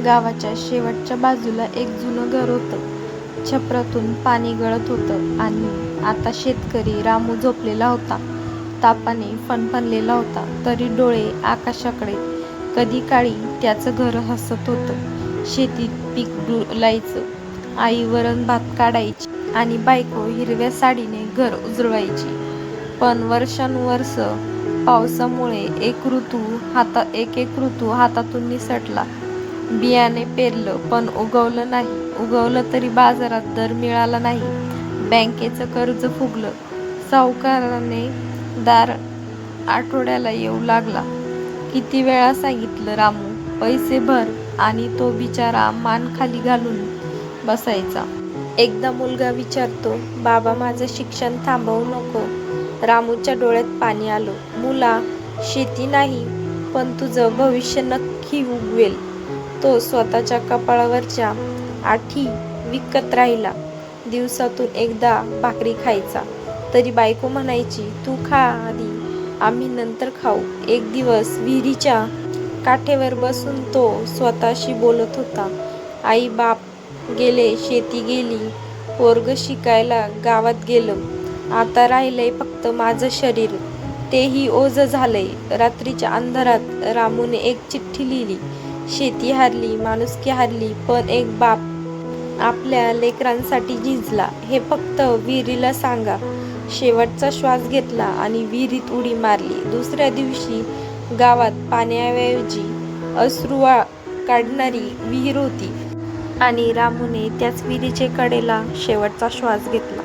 गावाच्या शेवटच्या बाजूला एक जुनं घर होतं. छपरातून पाणी गळत होतं आणि आता शेतकरी रामू झोपलेला होता. तापाने फणफणलेला होता तरी डोळे आकाशाकडे. कधी काळी त्याचं घर हसत होतं. शेतीत पीक डुलायचं. आई वरण भात काढायची आणि बायको हिरव्या साडीने घर उजळवायची. पण वर्षानुवर्ष पावसामुळे एक ऋतू हाता एक एक ऋतू हातातून निसटला. बियाणे पेरलं पण उगवलं नाही. उगवलं तरी बाजारात दर मिळाला नाही. बँकेचं कर्ज फुगलं. सावकाराने दार आठवड्याला येऊ लागला. किती वेळा सांगितलं रामू पैसे भर आणि तो बिचारा मान खाली घालून बसायचा. एकदा मुलगा विचारतो बाबा माझं शिक्षण थांबवू नको. रामूच्या डोळ्यात पाणी आलं. मुला शेती नाही पण तुझं भविष्य नक्की उगवेल. तो स्वतःच्या कपाळावरच्या आठी विकत राहिला. दिवसातून एकदा भाकरी खायचा. तरी बायको म्हणायची तू खा आधी आम्ही नंतर खाऊ. एक दिवस विहिरीच्या काठेवर बसून तो स्वतःशी बोलत होता. आई बाप गेले शेती गेली पोरग शिकायला गावात गेलं. आता राहिलंय फक्त माझं शरीर. तेही ओझ झालंय. रात्रीच्या अंधारात रामूने एक चिठ्ठी लिहिली. शेती हारली माणुसकी हारली पण एक बाप आपल्या लेकरांसाठी झिजला. हे फक्त विहिरीला सांगा. शेवटचा श्वास घेतला आणि विहिरीत उडी मारली. दुसऱ्या दिवशी गावात पाण्याऐवजी अश्रुवा काढणारी विहीर होती आणि रामूने त्याच विहिरीचे कडेला शेवटचा श्वास घेतला.